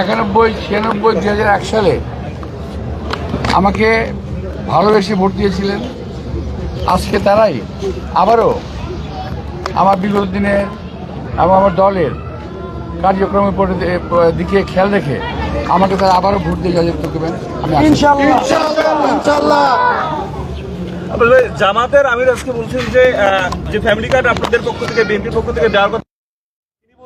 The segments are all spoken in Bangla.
একানব্বই ছিয়ানব্বই দু হাজার এক সালে আমাকে ভালোবেসে ভোট দিয়েছিলেন। আজকে তারাই আবারও আমার বিগত দিনের এবং আমার দলের কার্যক্রমের উপর দিকে খেয়াল রেখে আমাকে তারা আবারও ভোট দিয়ে জয়যুক্ত করবেন। জামাতের আমির আজকে বলছেন যে যে ফ্যামিলি কার্ড আপনাদের পক্ষ থেকে বিএনপির পক্ষ থেকে দেওয়ার কথা তিনি বলছেন যে তিনি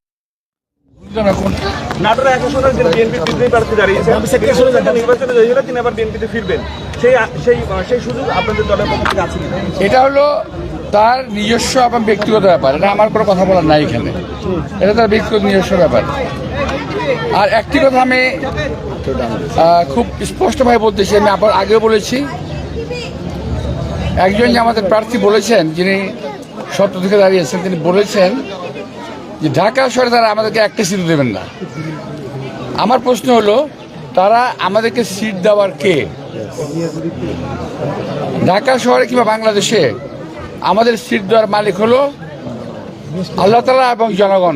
নাটোর এক আসনের যে বিএনপি বিদ্রোহী প্রার্থী দাঁড়িয়েছেন তিনি বলেছেন যে নির্বাচনে জয়ী হলে তিনি আবার বিএনপিতে ফিরবেন। সেই সেই সেই সুযোগ আপনাদের দলের পক্ষ থেকে আছে এটা হলো তার নিজস্ব এবং ব্যক্তিগত ব্যাপার। এটা আমার কোনো কথা বলার নাই এখানে। এটা তার ব্যক্তিগত নিজস্ব ব্যাপার। আর একটি কথা আমি খুব স্পষ্টভাবে বলতেছি আমি আবার আগেও বলেছি। একজন যে আমাদের প্রার্থী বলেছেন যিনি সত্য থেকে দাঁড়িয়েছেন তিনি বলেছেন যে ঢাকা শহরে তারা আমাদেরকে একটা সিট দেবেন না। আমার প্রশ্ন হলো, তারা আমাদেরকে সিট দেওয়ার কে? ঢাকা শহরে কিংবা বাংলাদেশে আমাদের সিট দেওয়ার মালিক হলো আল্লাহ তালা এবং জনগণ।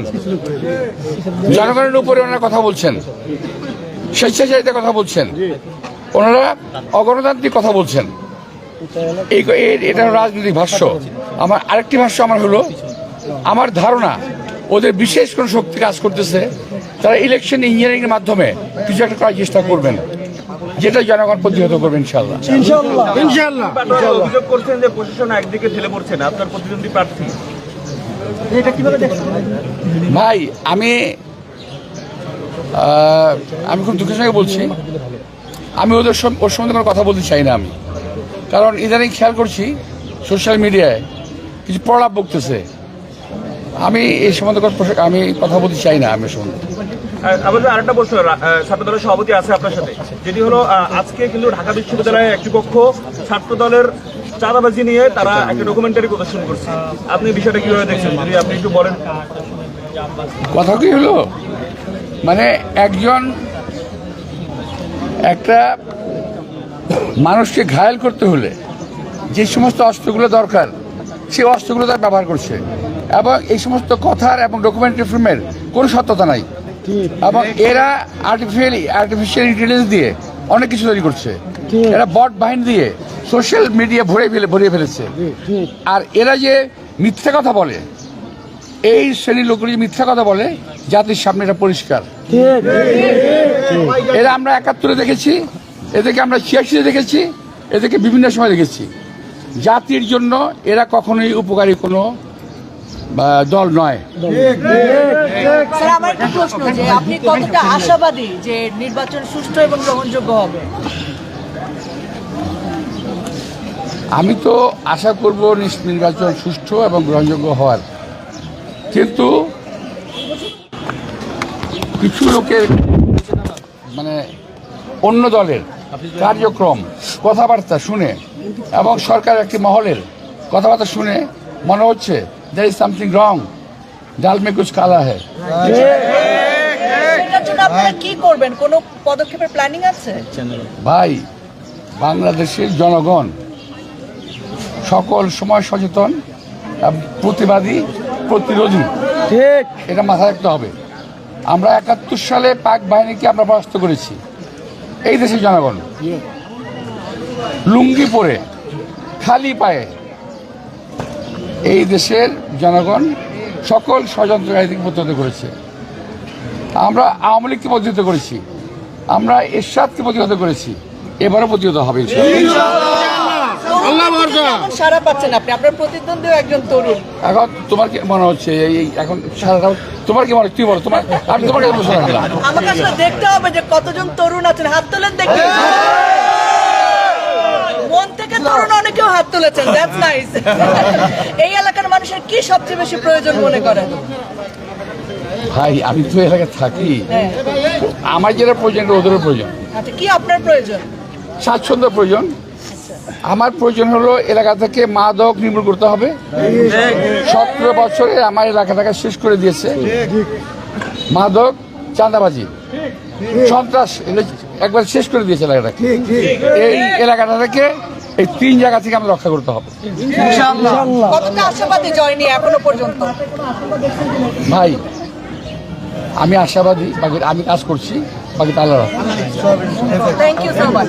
জনগণের উপরে ওনারা কথা বলছেন, স্বেচ্ছাচারিতা কথা বলছেন, ওনারা অগণতান্ত্রিক কথা বলছেন। এই এটা রাজনৈতিক ভাষ্য। আমার আরেকটি ভাষ্য আমার হলো, আমার ধারণা ওদের বিশেষ কোন শক্তি কাজ করতেছে তারা ইলেকশন ইঞ্জিনিয়ারিং এর মাধ্যমে কিছু একটা করার চেষ্টা করবেন যেটা জনগণ প্রতিহত করবে ইনশাল্লাহ অভিযোগ করছেন যে প্রশাসন একদিকে ঠেলে পড়ছেন আপনার প্রতিদ্বন্দ্বী প্রার্থী। ভাই আমি আমি খুব দুঃখের সঙ্গে বলছি আমি ওদের ওর সম্বন্ধে কোনো কথা বলতে চাই না আমি। কারণ ইদানিং খেয়াল করছি সোশ্যাল মিডিয়ায় কিছু প্রলাপ বকতেছে। আমি এই সম্বন্ধে আমি কথা বলতে চাই না আমি সম্বন্ধে। আমাদের আরেকটা প্রশ্ন রা- আহ, ছাত্র দলের সভাপতি আছে আপনার সাথে। যেটি হলো আজকে কিন্তু ঢাকা বিশ্ববিদ্যালয়ে একটি পক্ষ চাঁদাবাজি নিয়ে তারা একটা ডকুমেন্টারি প্রদর্শন করছে। আপনি বিষয়টা কীভাবে দেখছেন? যদি আপনি একটু বলেন। কথা কি হলো? মানে একজন একটা মানুষকে ঘায়েল করতে হলে যে সমস্ত অস্ত্রগুলো দরকার সেই অস্ত্রগুলো তার ব্যবহার করছে। এবং এই সমস্ত কথার এবং ডকুমেন্টারি ফিল্মের কোনো সত্যতা নাই। এবং এরা আর্টিফিশিয়াল আর্টিফিশিয়াল ইন্টেলিজেন্স দিয়ে অনেক কিছু তৈরি করছে। এরা বট বাহিনী দিয়ে সোশ্যাল মিডিয়া ভরে ফেলে ভরিয়ে ফেলেছে। আর এরা যে মিথ্যা কথা বলে এই শ্রেণির লোকগুলি যে মিথ্যা কথা বলে জাতির সামনে এটা পরিষ্কার। এরা আমরা একাত্তরে দেখেছি এদেরকে আমরা ছিয়াশিতে দেখেছি এদেরকে বিভিন্ন সময় দেখেছি। জাতির জন্য এরা কখনোই উপকারী কোনো দল নয়। স্যার আমার একটা প্রশ্ন যে আপনি কতটা আশাবাদী যে নির্বাচন সুষ্ঠু এবং গ্রহণযোগ্য হবে? আমি তো আশা করব নির্বাচন সুষ্ঠু এবং গ্রহণযোগ্য হওয়ার। কিন্তু কিছু লোকের মানে অন্য দলের কার্যক্রম কথাবার্তা শুনে এবং সরকার একটি মহলের কথাবার্তা শুনে মনে হচ্ছে দ্যার ইজ সামথিং রং ডাল মে কুছ কালা আপনারা কি করবেন? কোনো পদক্ষেপের প্ল্যানিং আছে? ভাই বাংলাদেশের জনগণ সকল সময় সচেতন প্রতিবাদী প্রতিরোধী। ঠিক। এটা মাথায় রাখতে হবে। আমরা একাত্তর সালে পাক বাহিনীকে আমরা পরাস্ত করেছি। এই দেশের জনগণ। লুঙ্গি পরে খালি পায়ে এই দেশের জনগণ সকল ষড়যন্ত্রকারী থেকে প্রতিহত করেছে। আমরা আওয়ামী লীগকে প্রতিহত করেছি। আমরা এরশাদকে প্রতিহত করেছি। এবারও প্রতিহত হবে ইনশাআল্লাহ। সারা পাচ্ছেন আপনি। আপনার প্রতিদ্বন্দ্বী একজন তরুণ। এখন তোমার কি মনে হচ্ছে এই এখন সারাটা তোমার কি মনে তুই বলো তোমার আমি তোমাকে আমাকে দেখতে হবে যে কতজন তরুণ আছেন। হাত তোলেন দেখি মন অনেকেও হাত তুলেছেন দ্যাটস নাইস এই এলাকার মানুষের কি সবচেয়ে বেশি প্রয়োজন মনে করেন? ভাই আমি তো এলাকায় থাকি। হ্যাঁ। আমার যেটা প্রয়োজন ওদেরও প্রয়োজন। আচ্ছা কি আপনার প্রয়োজন? স্বাচ্ছন্দ্য প্রয়োজন। আমার প্রয়োজন হলো এলাকা থেকে মাদক নির্মূল করতে হবে। সতেরো বছরে আমার এলাকাটাকে শেষ করে দিয়েছে। মাদক চাঁদাবাজি সন্ত্রাস একবার শেষ করে দিয়েছে এলাকাটাকে। এই এলাকাটা থেকে এই তিন জায়গা থেকে আমরা রক্ষা করতে হবে। কতটা আশাবাদী জয় নিয়ে এখনও পর্যন্ত? ভাই আমি আশাবাদী বাকি আমি কাজ করছি বাকি তাহলে থ্যাংক ইউ সো মাচ